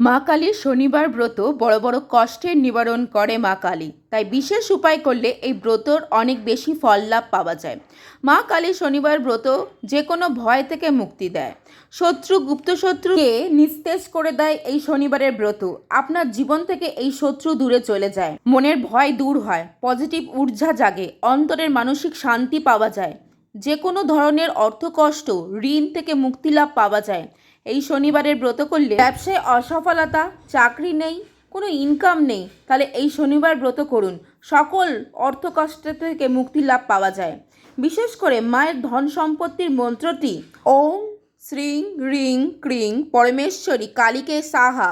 মা কালীর শনিবার ব্রত বড় বড় কষ্টের নিবারণ করে মা কালী। তাই বিশেষ উপায় করলে এই ব্রতর অনেক বেশি ফল লাভ পাওয়া যায়। মা কালী শনিবার ব্রত যে কোনো ভয় থেকে মুক্তি দেয়। শত্রু গুপ্ত শত্রুকে নিস্তেজ করে দেয় এই শনিবারের ব্রত। আপনার জীবন থেকে এই শত্রু দূরে চলে যায়। মনের ভয় দূর হয়, পজিটিভ ঊর্জা জাগে, অন্তরের মানসিক শান্তি পাওয়া যায়। যে কোনো ধরনের অর্থকষ্ট, ঋণ থেকে মুক্তি লাভ পাওয়া যায়। এই শনিবারের ব্রত করলে ব্যবসায় অসফলতা, চাকরি নেই, কোনো ইনকাম নেই, তাহলে এই শনিবার ব্রত করুন। সকল অর্থকষ্ট থেকে মুক্তি লাভ পাওয়া যায়। বিশেষ করে মায়ের ধন সম্পত্তির মন্ত্রটি, ওম শ্রীং রিং ক্রিং পরমেশ্বরী কালীকে সাহা,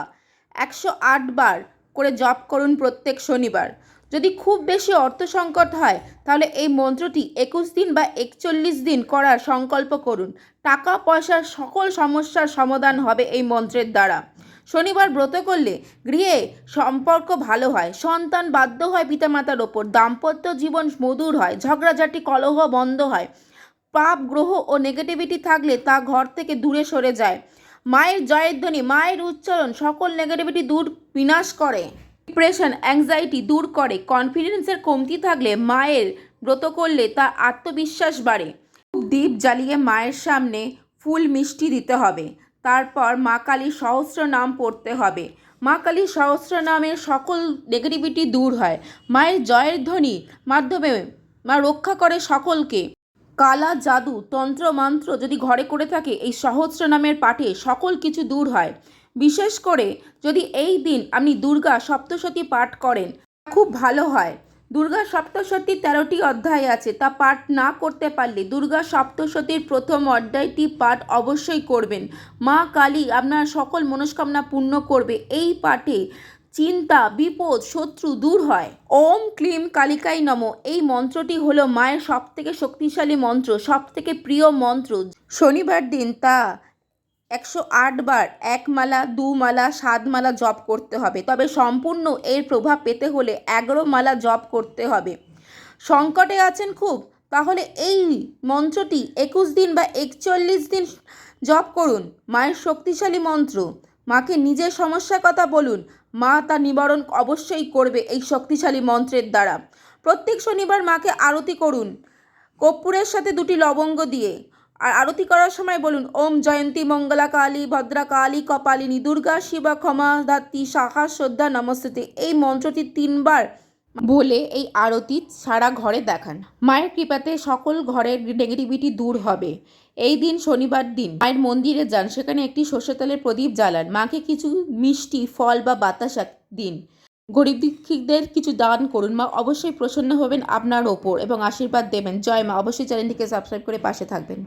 একশো আট বার করে জপ করুন প্রত্যেক শনিবার। যদি খুব বেশি অর্থ সংকট হয়, তাহলে এই মন্ত্রটি একুশ দিন বা একচল্লিশ দিন করার সংকল্প করুন। টাকা, পয়সার সকল সমস্যার সমাধান হবে এই মন্ত্রের দ্বারা। শনিবার ব্রত করলে গৃহে সম্পর্ক ভালো হয়, সন্তান বাধ্য হয় পিতামাতার ওপর, দাম্পত্য জীবন মধুর হয়, ঝগড়াঝাটি, কলহ বন্ধ হয়। পাপ, গ্রহ ও নেগেটিভিটি থাকলে তা ঘর থেকে দূরে সরে যায়। মায়ের জয়ের ধ্বনি, মায়ের উচ্চারণ, সকল নেগেটিভিটি দূর বিনাশ করে। ডিপ্রেশন অ্যাংজাইটি দূর করে। কনফিডেন্সের কমতি থাকলে মায়ের ব্রত করলে তা আত্মবিশ্বাস বাড়ে। দীপ জ্বালিয়ে মায়ের সামনে ফুল মিষ্টি দিতে হবে। তারপর মা কালীর সহস্র নাম পড়তে হবে। মা কালীর সহস্র নামের সকল নেগেটিভিটি দূর হয়। মায়ের জয়ের ধ্বনি মাধ্যমে মা রক্ষা করে সকলকে। কালা জাদু তন্ত্র মন্ত্র যদি ঘরে করে থাকে, এই সহস্র নামের পাঠে সকল কিছু দূর হয়। বিশেষ করে যদি এই দিন আপনি দুর্গা সপ্তশতী পাঠ করেন খুব ভালো হয়। দুর্গা সপ্তশতী তেরোটি অধ্যায় আছে, তা পাঠ না করতে পারলে দুর্গা সপ্তশতীর প্রথম অধ্যায়টি পাঠ অবশ্যই করবেন। মা কালী আপনার সকল মনস্কামনা পূর্ণ করবে। এই পাঠে চিন্তা, বিপদ, শত্রু দূর হয়। ওম ক্লিম কালিকাই নম। এই মন্ত্রটি হলো মায়ের সবথেকে শক্তিশালী মন্ত্র, সবথেকে প্রিয় মন্ত্র। শনিবার দিন তা একশো আট বার এক মালা, দু মালা, সাত মালা জপ করতে হবে। তবে সম্পূর্ণ এর প্রভাব পেতে হলে এগারো মালা জপ করতে হবে। সংকটে আছেন খুব, তাহলে এই মন্ত্রটি একুশ দিন বা একচল্লিশ দিন জপ করুন। মায়ের শক্তিশালী মন্ত্র। মাকে নিজের সমস্যার কথা বলুন। মা তা নিবারণ অবশ্যই করবে এই শক্তিশালী মন্ত্রের দ্বারা। প্রত্যেক শনিবার মাকে আরতি করুন। কর্পূরের সাথে দুটি লবঙ্গ দিয়ে। আর আরতি করার সময় বলুন, ওম জয়ন্তী মঙ্গলা কালী ভদ্রা কালী কপালিনী, দুর্গা, শিবা, ক্ষমা, ধাত্রী, সাহা, শ্রদ্ধা নমস্তে এই মন্ত্রটি তিনবার বলে এই আরতি সারা ঘরে দেখান। মায়ের কৃপাতে সকল ঘরের নেগেটিভিটি দূর হবে। এই দিন শনিবার দিন মায়ের মন্দিরে যান। সেখানে একটি তেলের প্রদীপ জ্বালান। মাকে কিছু মিষ্টি, ফল বা বাতাসা দিন। গরিব দুঃখীদের কিছু দান করুন। মা অবশ্যই প্রসন্ন হবেন আপনার ওপর এবং আশীর্বাদ দেবেন। জয় মা। অবশ্যই চ্যানেলটিকে সাবস্ক্রাইব করে পাশে থাকবেন।